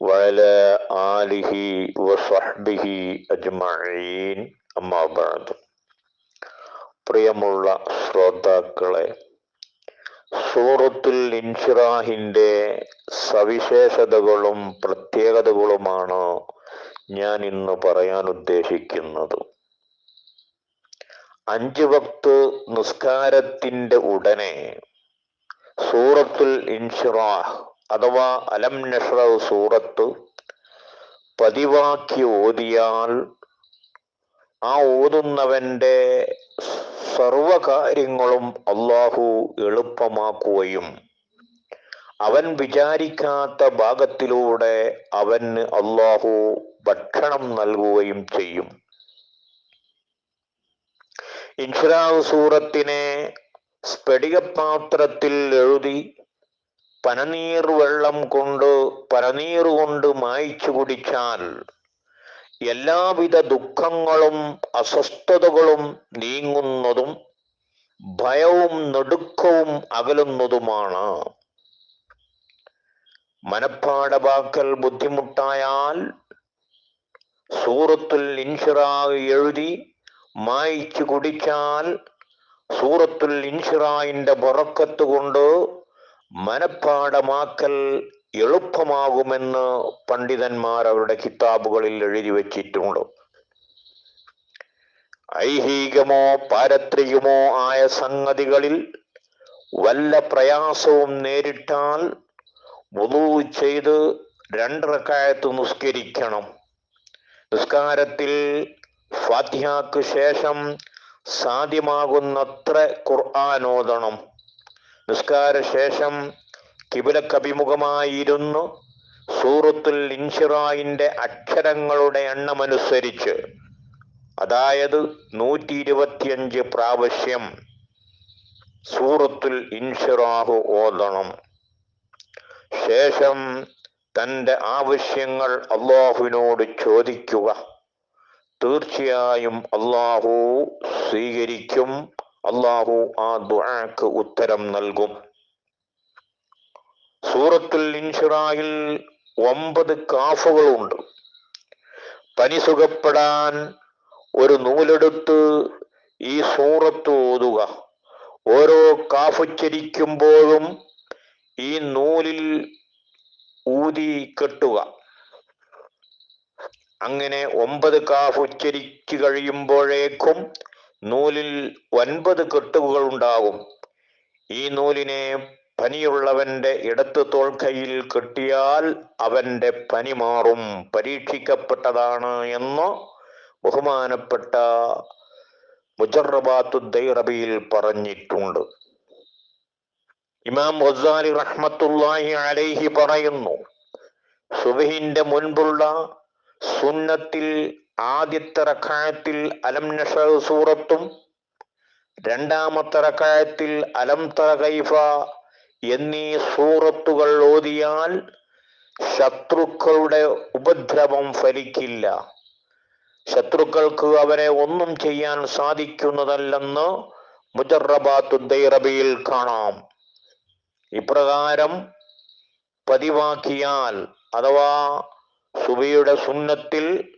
وعلى آله وصحبه أجمعين أما بعد പ്രിയമുള്ള ശ്രോതാക്കളെ സൂറത്തുൽ ഇൻഷിറാഹിന്റെ സവിശേഷതകളും പ്രത്യേകതകളുമാണ് ഞാൻ ഇന്ന് പറയാൻ ഉദ്ദേശിക്കുന്നത് അഞ്ച് വക്ത് നിസ്കാരത്തിന്റെ ഉടനെ സൂറത്തുൽ ഇൻഷിറാഹ് അഥവാ അലം നഷ്റ സൂറത്ത് പതിവാക്കി ഓതിയാൽ ആ ഓതുന്നവന്റെ സർവകാര്യങ്ങളും അള്ളാഹു എളുപ്പമാക്കുകയും അവൻ വിചാരിക്കാത്ത ഭാഗത്തിലൂടെ അവന് അള്ളാഹു ഭക്ഷണം നൽകുകയും ചെയ്യും. ഇൻഷുറാവ് സൂറത്തിനെ സ്ഫടികപാത്രത്തിൽ എഴുതി പനനീർ വെള്ളം കൊണ്ട് പനനീർ കൊണ്ട് മായ്ച്ചു കുടിച്ചാൽ എല്ലാവിധ ദുഃഖങ്ങളും അസ്വസ്ഥതകളും നീങ്ങുന്നതും ഭയവും നെടുക്കവും അകലുന്നതുമാണ്. മനപ്പാടവാക്കൽ ബുദ്ധിമുട്ടായാൽ സൂറത്തുൽ ഇൻഷിറാവ് എഴുതി മായിച്ചു കുടിച്ചാൽ സൂറത്തുൽ ഇൻഷിറായിന്റെ പുറക്കത്ത് കൊണ്ട് മനപ്പാടമാക്കൽ എളുപ്പമാകുമെന്ന് പണ്ഡിതന്മാർ അവരുടെ കിതാബുകളിൽ എഴുതി വച്ചിട്ടുണ്ട്. ഐഹികമോ പാരത്രികമോ ആയ സംഗതികളിൽ വല്ല പ്രയാസവും നേരിട്ടാൽ വുളു ചെയ്ത് രണ്ടറക്കായത്ത് നിസ്കരിക്കണം. നിസ്കാരത്തിൽ ഫാത്തിഹക്ക് ശേഷം സാധ്യമാകുന്നത്ര ഖുർആാനോദണം നിസ്കാര ശേഷം കിബിലക്കഭിമുഖമായിരുന്നു സൂറത്തുൽ ഇൻഷിറായിന്റെ അക്ഷരങ്ങളുടെ എണ്ണമനുസരിച്ച്. അതായത് നൂറ്റി ഇരുപത്തിയഞ്ച് പ്രാവശ്യം സൂറത്തുൽ ഇൻഷിറാഹു ഓതണം. ശേഷം തന്റെ ആവശ്യങ്ങൾ അള്ളാഹുവിനോട് ചോദിക്കുക. തീർച്ചയായും അള്ളാഹു സ്വീകരിക്കും. അള്ളാഹു ആ ദുആക്ക് ഉത്തരം നൽകും. സൂറത്തുൽ ഇൻഷിറായിൽ ഒമ്പത് കാഫുകളുണ്ട്. പനി സുഖപ്പെടാൻ ഒരു നൂലെടുത്ത് ഈ സൂറത്ത് ഓതുക. ഓരോ കാഫുച്ചരിക്കുമ്പോഴും ഈ നൂലിൽ ഊതി കെട്ടുക. അങ്ങനെ ഒമ്പത് കാഫ് ഉച്ചരിച്ചു കഴിയുമ്പോഴേക്കും നൂലിൽ ഒൻപത് കെട്ടുകൾ ഉണ്ടാകും ഈ നൂലിനെ പനിയുള്ളവന്റെ ഇടത്ത് തോൾക്കയിൽ കെട്ടിയാൽ അവന്റെ പനി മാറും. പരീക്ഷിക്കപ്പെട്ടതാണ് എന്ന് ബഹുമാനപ്പെട്ട മുജറബാത്തുദ്ദൈറബിയിൽ പറഞ്ഞിട്ടുണ്ട്. ഇമാം ഗസാലി റഹ്മത്തുല്ലാഹി അലൈഹി പറയുന്നു സുബഹിന്റെ മുൻപുള്ള സുന്നത്തിൽ ആദ്യത്തെ റക്കായത്തിൽ അലം നഷ സൂറത്തും രണ്ടാമത്തെ റക്കായത്തിൽ അലം തറ കൈഫ എന്നീ സൂറത്തുകൾ ഓതിയാൽ ശത്രുക്കളുടെ ഉപദ്രവം ഫലിക്കില്ല. ശത്രുക്കൾക്ക് അവരെ ഒന്നും ചെയ്യാൻ സാധിക്കുന്നതല്ലെന്ന് മുജറബാത്തുദ്ദൈറബിയിൽ കാണാം. ഇപ്രകാരം പതിവാക്കിയാൽ അഥവാ സുബിയുടെ സുന്നത്തിൽ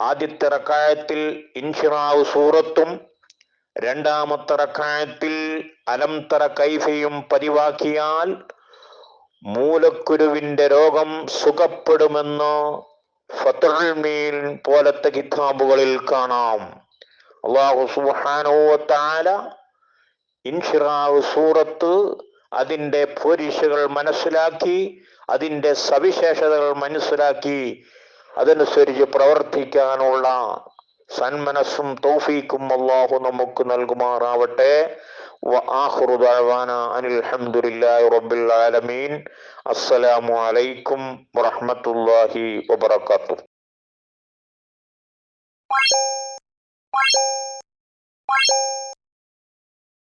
ആദ്യത്തെ റക്കായത്തിൽ ഇൻഷിറാവ് സൂറത്തും രണ്ടാമത്തെ റക്കായത്തിൽ അലംതറ കൈഫയും പതിവാക്കിയാൽ മൂലക്കുരുവിന്റെ രോഗം സുഖപ്പെടുമെന്ന് ഫത്തുൽമീൻ പോലത്തെ കിതാബുകളിൽ കാണാം. അള്ളാഹു സുഹാനോത്താല ഇൻഷിറാവ് സൂറത്ത് അതിന്റെ പോരിശകൾ മനസ്സിലാക്കി അതിന്റെ സവിശേഷതകൾ മനസ്സിലാക്കി അതനുസരിച്ച് പ്രവർത്തിക്കാനുള്ള സന്മനസ്സും തോഫീക്കും അള്ളാഹു നമുക്ക് നൽകുമാറാവട്ടെ അനിൽഹമുല്ലാബിൻ അസ്സലാമു അലൈക്കും വറഹമത്തല്ലാഹി വബർക്കാത്തു Thank you.